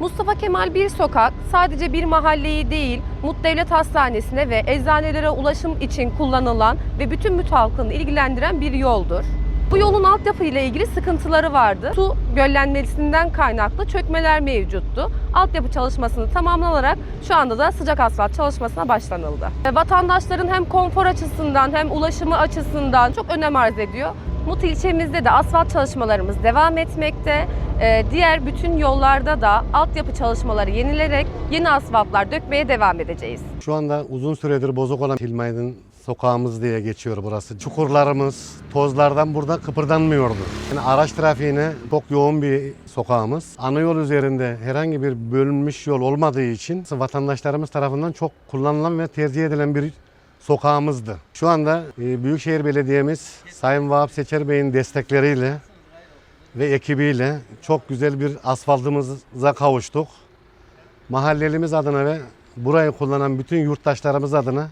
Mustafa Kemal bir sokak sadece bir mahalleyi değil, Mut Devlet Hastanesi'ne ve eczanelere ulaşım için kullanılan ve bütün Mut halkını ilgilendiren bir yoldur. Bu yolun altyapı ile ilgili sıkıntıları vardı. Su göllenmesinden kaynaklı çökmeler mevcuttu. Altyapı çalışmasını tamamlanarak şu anda da sıcak asfalt çalışmasına başlanıldı. E, Vatandaşların hem konfor açısından hem ulaşımı açısından çok önem arz ediyor. Mut ilçemizde de asfalt çalışmalarımız devam etmekte. Ee, diğer bütün yollarda da altyapı çalışmaları yenilerek yeni asfaltlar dökmeye devam edeceğiz. Şu anda uzun süredir bozuk olan Hilmaydın sokağımız diye geçiyor burası. Çukurlarımız tozlardan burada kıpırdanmıyordu. Yani araç trafiğine çok yoğun bir sokağımız. Ana yol üzerinde herhangi bir bölünmüş yol olmadığı için vatandaşlarımız tarafından çok kullanılan ve tercih edilen bir sokağımızdı. Şu anda e, Büyükşehir Belediye'miz Sayın Vahap Seçer Bey'in destekleriyle ve ekibiyle çok güzel bir asfaltımıza kavuştuk. Mahallelimiz adına ve burayı kullanan bütün yurttaşlarımız adına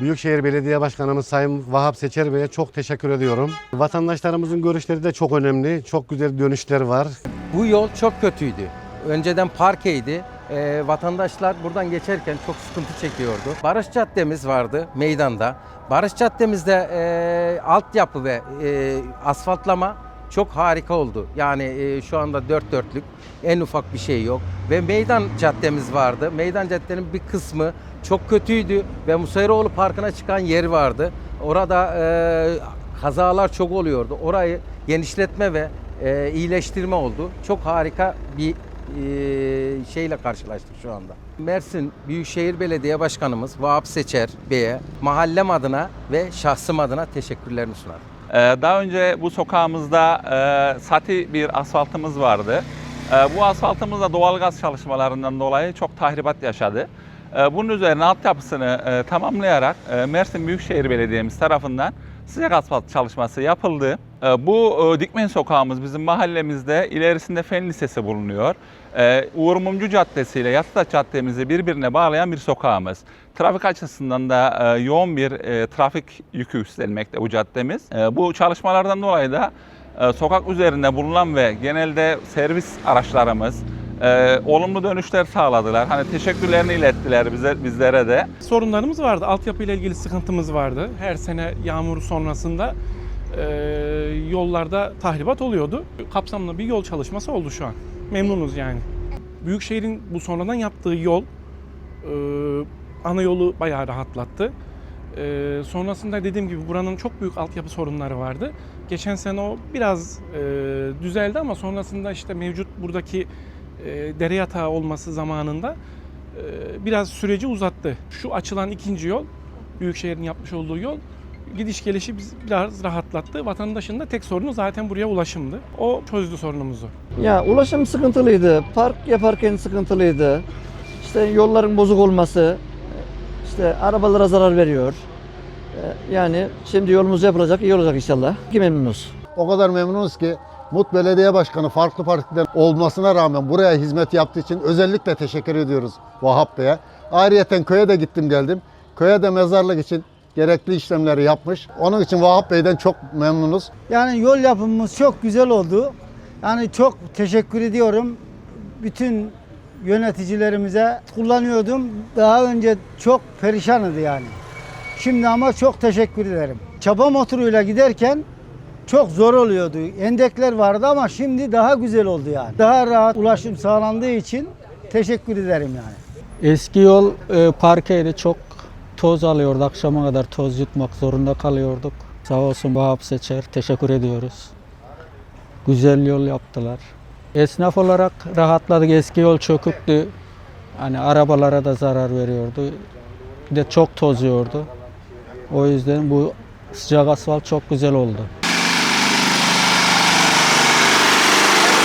Büyükşehir Belediye Başkanımız Sayın Vahap Seçer Bey'e çok teşekkür ediyorum. Vatandaşlarımızın görüşleri de çok önemli. Çok güzel dönüşler var. Bu yol çok kötüydü. Önceden parkeydi. Ee, vatandaşlar buradan geçerken çok sıkıntı çekiyordu. Barış Caddemiz vardı meydanda. Barış Caddemizde e, altyapı ve e, asfaltlama çok harika oldu. Yani e, şu anda dört dörtlük en ufak bir şey yok. Ve meydan caddemiz vardı. Meydan caddenin bir kısmı çok kötüydü ve Musayıroğlu Parkı'na çıkan yer vardı. Orada e, kazalar çok oluyordu. Orayı genişletme ve e, iyileştirme oldu. Çok harika bir e, şeyle karşılaştık şu anda. Mersin Büyükşehir Belediye Başkanımız Vahap Seçer Bey'e mahallem adına ve şahsım adına teşekkürlerimi sunar. Ee, Daha önce bu sokağımızda e, sati bir asfaltımız vardı. E, Bu asfaltımız da doğalgaz çalışmalarından dolayı çok tahribat yaşadı. E, Bunun üzerine altyapısını e, tamamlayarak e, Mersin Büyükşehir Belediye'miz tarafından sıcak asfalt çalışması yapıldı. E, Bu e, Dikmen sokağımız bizim mahallemizde ilerisinde Fen Lisesi bulunuyor. E, Uğur Mumcu Caddesi ile Yatıtaş Caddemizi birbirine bağlayan bir sokağımız. Trafik açısından da e, yoğun bir e, trafik yükü üstlenmekte bu caddemiz. E, bu çalışmalardan dolayı da sokak üzerinde bulunan ve genelde servis araçlarımız e, olumlu dönüşler sağladılar. Hani teşekkürlerini ilettiler bize bizlere de. sorunlarımız vardı. Altyapı ile ilgili sıkıntımız vardı. Her sene yağmur sonrasında yollarda tahribat oluyordu. Kapsamlı bir yol çalışması oldu şu an. Memnunuz yani. Büyükşehir'in bu sonradan yaptığı yol e, ana yolu bayağı rahatlattı. E, sonrasında dediğim gibi buranın çok büyük altyapı sorunları vardı. Geçen sene o biraz e, düzeldi ama sonrasında işte mevcut buradaki e, dere yatağı olması zamanında e, biraz süreci uzattı. Şu açılan ikinci yol, Büyükşehir'in yapmış olduğu yol gidiş gelişi biz biraz rahatlattı. Vatandaşın da tek sorunu zaten buraya ulaşımdı. O çözdü sorunumuzu. Ya ulaşım sıkıntılıydı. Park yaparken sıkıntılıydı. İşte yolların bozuk olması, işte arabalara zarar veriyor. Ee, Yani şimdi yolumuz yapılacak, iyi olacak inşallah. Ki memnunuz. O kadar memnunuz ki Mut Belediye Başkanı farklı partiden olmasına rağmen buraya hizmet yaptığı için özellikle teşekkür ediyoruz Vahap Bey'e. Ayrıyeten köye de gittim geldim. Köye de mezarlık için gerekli işlemleri yapmış. Onun için Vahap Bey'den çok memnunuz. Yani yol yapımımız çok güzel oldu. Yani çok teşekkür ediyorum. Bütün yöneticilerimize kullanıyordum. Daha önce çok perişandı yani. Şimdi ama çok teşekkür ederim. Çapa motoruyla giderken çok zor oluyordu. Endekler vardı ama şimdi daha güzel oldu yani. Daha rahat ulaşım sağlandığı için teşekkür ederim yani. Eski yol e, parkeydi çok toz alıyordu. Akşama kadar toz yutmak zorunda kalıyorduk. Sağ olsun Vahap Seçer. Teşekkür ediyoruz. Güzel yol yaptılar. Esnaf olarak rahatladık. Eski yol çöküktü. Hani arabalara da zarar veriyordu. Bir de çok tozuyordu. O yüzden bu sıcak asfalt çok güzel oldu.